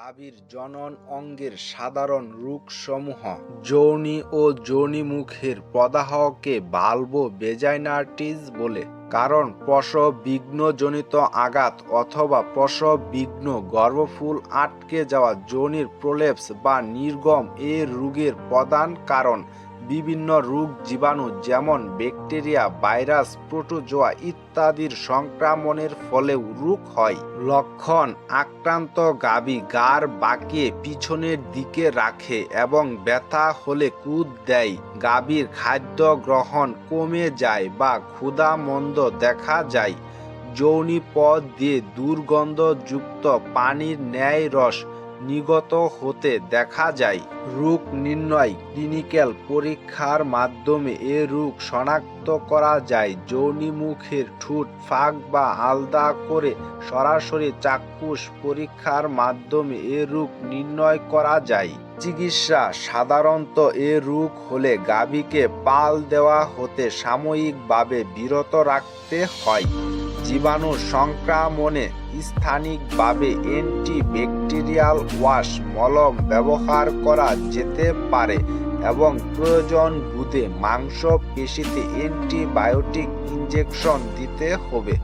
গাভীর জনন অঙ্গের সাধারণ রোগসমূহ যৌনি ও যৌনি মুখের প্রদাহকে ভালভো বেজাইনার্টিস বলে, কারণ প্রসব বিঘ্নজনিত আঘাত অথবা প্রসব বিঘ্ন গর্ভফুল আটকে যাওয়া যৌনির প্রলেপস বা নির্গম এ রোগের প্রধান কারণ। বিভিন্ন রোগ জীবাণু যেমন ব্যাকটেরিয়া, ভাইরাস, প্রোটোজোয়া ইত্যাদির সংক্রমণের ফলেও রোগ হয়। লক্ষণ আক্রান্ত গাভী গার বাঁকিয়ে পিছনের দিকে রাখে এবং ব্যথা হলে কুদ দেয়। গাভীর খাদ্য গ্রহণ কমে যায় বা ক্ষুধা মন্দ দেখা যায়। যৌনি পথ দিয়ে দুর্গন্ধযুক্ত পানির ন্যায় রস নিগত হতে দেখা যায়, রোগ নির্ণয় ক্লিনিক্যাল পরীক্ষার মাধ্যমে এ রোগ শনাক্ত করা যায়। যৌনিমুখের ঠোঁট ফাঁক বা আলদা করে সরাসরি চাক্ষুষ পরীক্ষার মাধ্যমে এ রোগ নির্ণয় করা যায়। চিকিৎসা সাধারণত এ রোগ হলে গাভীকে পাল দেওয়া হতে সাময়িকভাবে বিরত রাখতে হয়। জীবাণু সংক্রমণে স্থানিকভাবে অ্যান্টিব্যাকটেরিয়াল ওয়াশ মলম ব্যবহার করা যেতে পারে এবং প্রয়োজন বুধে মাংস পেশিতে অ্যান্টিবায়োটিক ইনজেকশন দিতে হবে।